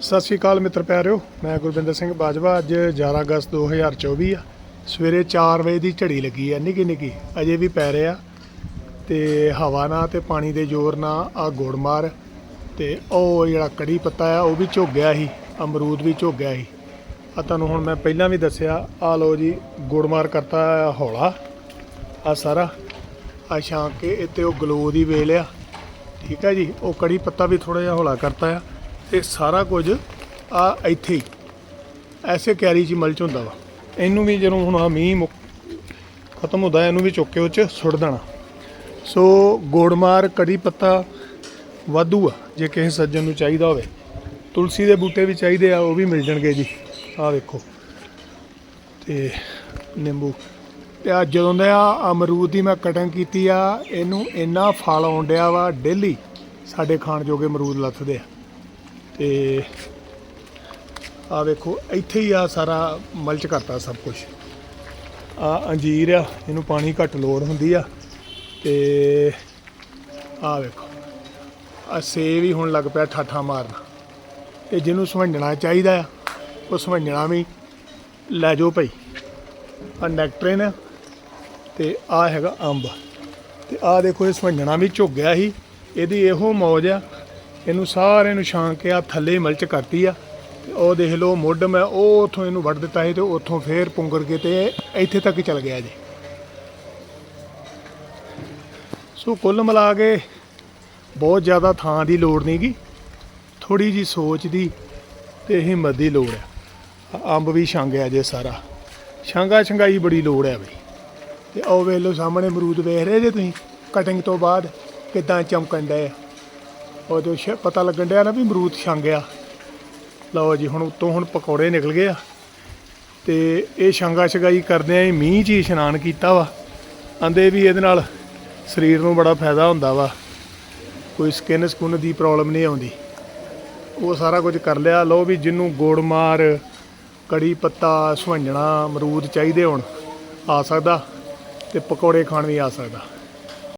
ਸਤਿ ਸ਼੍ਰੀ ਅਕਾਲ ਮਿੱਤਰ ਪਿਆਰਿਓ, ਮੈਂ ਗੁਰਵਿੰਦਰ ਸਿੰਘ ਬਾਜਵਾ, ਅੱਜ 11 ਅਗਸਤ 2024 ਆ। ਸਵੇਰੇ 4 ਵਜੇ ਦੀ ਝੜੀ ਲੱਗੀ ਆ ਨਿੱਕੀ ਨਿੱਕੀ ਅਜੇ ਵੀ ਪੈ ਰਿਹਾ। ਤੇ ਹਵਾ ਨਾਲ ਤੇ ਪਾਣੀ ਦੇ ਜ਼ੋਰ ਨਾਲ ਆ ਗੁੜ ਮਾਰ। ਤੇ ਉਹ ਜਿਹੜਾ ਕੜੀ ਪੱਤਾ ਆ, ਉਹ ਵੀ ਝੁੱਗ ਗਿਆ ਸੀ, ਅਮਰੂਦ ਵੀ ਝੁੱਗ ਗਿਆ ਸੀ। ਆ ਤੁਹਾਨੂੰ ਹੁਣ ਮੈਂ ਪਹਿਲਾਂ ਵੀ ਦੱਸਿਆ, ਆ ਲੋ ਜੀ, ਗੁੜ ਮਾਰ ਕਰਤਾ ਆ ਹੌਲਾ, ਆ ਸਾਰਾ। ਆ ਛਾਂ ਕੇ ਇੱਥੇ ਉਹ ਗਲੋ ਦੀ ਵੇਲ ਆ। ਠੀਕ ਹੈ ਜੀ, ਉਹ ਕੜੀ ਪੱਤਾ ਵੀ ਥੋੜਾ ਜਿਹਾ ਹੌਲਾ ਕਰਤਾ ਆ। ਤੇ ਸਾਰਾ ਕੁਝ ਆ ਇੱਥੇ ਹੀ। ਐਸੇ ਕੈਰੀ 'ਚ ਮਲਚ ਹੁੰਦਾ ਵਾ। ਇਹਨੂੰ ਵੀ ਜਦੋਂ ਹੁਣ ਆ ਮੀਂਹ ਮੁੱਕ- ਖਤਮ ਹੁੰਦਾ, ਇਹਨੂੰ ਵੀ ਚੁੱਕ ਕੇ ਉਹ 'ਚ ਸੁੱਟ ਦੇਣਾ। ਸੋ ਗੋੜਮਾਰ ਕੜੀ ਪੱਤਾ ਵਾਧੂ ਆ, ਜੇ ਕਿਸੇ ਸੱਜਣ ਨੂੰ ਚਾਹੀਦਾ ਹੋਵੇ। ਤੁਲਸੀ ਦੇ ਬੂਟੇ ਵੀ ਚਾਹੀਦੇ ਆ, ਉਹ ਵੀ ਮਿਲ ਜਾਣਗੇ ਜੀ। ਆਹ ਵੇਖੋ। ਤੇ ਨਿੰਬੂ। ਤੇ ਆ ਜਦੋਂ ਦਾ ਆ ਅਮਰੂਦ ਦੀ ਮੈਂ ਕਟਿੰਗ ਕੀਤੀ ਆ, ਇਹਨੂੰ ਇੰਨਾ ਫਲ ਆਉਣ ਡਿਆ ਵਾ, ਡੇਲੀ ਸਾਡੇ ਖਾਣ ਜੋਗੇ ਅਮਰੂਦ ਲੱਥਦੇ ਆ। ਤੇ ਆ ਵੇਖੋ, ਇੱਥੇ ਹੀ ਆ ਸਾਰਾ ਮਲਚ ਕਰਤਾ ਸਭ ਕੁਝ ਆ ਅੰਜੀਰ ਆ, ਇਹਨੂੰ ਪਾਣੀ ਘੱਟ ਲੋੜ ਹੁੰਦੀ ਆ। ਤੇ ਆ ਵੇਖੋ ਆ ਸੇਬ ਵੀ ਹੁਣ ਲੱਗ ਪਿਆ ਠਾਠਾ ਮਾਰਨ। ਤੇ ਜਿਹਨੂੰ ਸਮਝਣਾ ਚਾਹੀਦਾ ਆ, ਉਹ ਸਮਝਣਾ ਵੀ ਲੈ ਜਾਓ ਭਾਈ। ਆ ਨੈਕਟਰਿਨ ਆ ਤੇ ਆ ਹੈਗਾ ਅੰਬ। ਤੇ ਆ ਦੇਖੋ, ਇਹ ਸਮਝਣਾ ਵੀ ਝੁੱਗ ਗਿਆ ਸੀ। ਇਹਦੀ ਇਹੋ ਮੌਜ ਆ ਇਹਨੂੰ ਸਾਰੇ ਨੂੰ ਛਾਂ ਕੇ ਆ ਥੱਲੇ ਮਲਚ ਕਰਤੀ ਆ। ਤੇ ਉਹ ਦੇਖ ਲਓ ਮੁੱਢ ਮੈਂ ਉਹ ਉਥੋਂ ਇਹਨੂੰ ਵੱਢ ਦਿੱਤਾ ਸੀ ਤੇ ਉਥੋਂ ਫੇਰ ਪੁੰਗਰ ਕੇ ਤੇ ਇੱਥੇ ਤੱਕ ਹੀ ਚਲ ਗਿਆ ਜੀ। ਸੋ ਕੁੱਲ ਮਿਲਾ ਕੇ ਬਹੁਤ ਜ਼ਿਆਦਾ ਥਾਂ ਦੀ ਲੋੜ ਨਹੀਂਗੀ ਥੋੜੀ ਜੀ ਸੋਚ ਦੀ ਤੇ ਹਿੰਮਤ ਦੀ ਲੋੜ ਆ। ਅੰਬ ਵੀ ਛਾਂਗਿਆ ਜੇ ਸਾਰਾ। ਛਾਂਗਾ ਛੰਗਾਈ ਬੜੀ ਲੋੜ ਹੈ ਬਈ। ਤੇ ਉਹ ਵੇਖ ਲਓ ਸਾਹਮਣੇ ਅਮਰੂਦ ਵੇਖ ਰਹੇ ਜੇ ਤੁਸੀਂ? ਕਟਿੰਗ ਤੋਂ ਬਾਅਦ ਕਿਦਾਂ ਚਮਕਣ ਡਏ ਆ। ਉਹ ਜੋ ਸ਼- ਪਤਾ ਲੱਗਣ ਡਿਆ ਨਾ ਵੀ ਅਮਰੂਦ ਆ। ਲਓ ਜੀ, ਹੁਣ ਉੱਤੋਂ ਹੁਣ ਪਕੌੜੇ ਨਿਕਲ ਗਏ ਆ। ਤੇ ਇਹ ਛਾਂਗਾ ਛਗਾਈ ਕਰਦੇ ਆ, ਇਹ ਮੀਂਹ 'ਚ ਹੀ ਇਸ਼ਨਾਨ ਕੀਤਾ ਵਾ। ਆਂਦੇ ਵੀ ਇਹਦੇ ਨਾਲ ਸਰੀਰ ਨੂੰ ਬੜਾ ਫਾਇਦਾ ਹੁੰਦਾ ਵਾ। ਕੋਈ ਸਕਿਨ ਸਕੁਨ ਦੀ ਪ੍ਰੋਬਲਮ ਨਹੀਂ ਆਉਂਦੀ। ਉਹ ਸਾਰਾ ਕੁਝ ਕਰ ਲਿਆ। ਲਓ ਵੀ ਜਿਹਨੂੰ ਗੋੜ ਮਾਰ, ਕੜੀ ਪੱਤਾ ਸੁਹੰਜਣਾ ਅਮਰੂਦ ਚਾਹੀਦੇ ਹੋਣ, ਆ ਸਕਦਾ ਤੇ ਪਕੌੜੇ ਖਾਣ ਵੀ ਆ ਸਕਦਾ।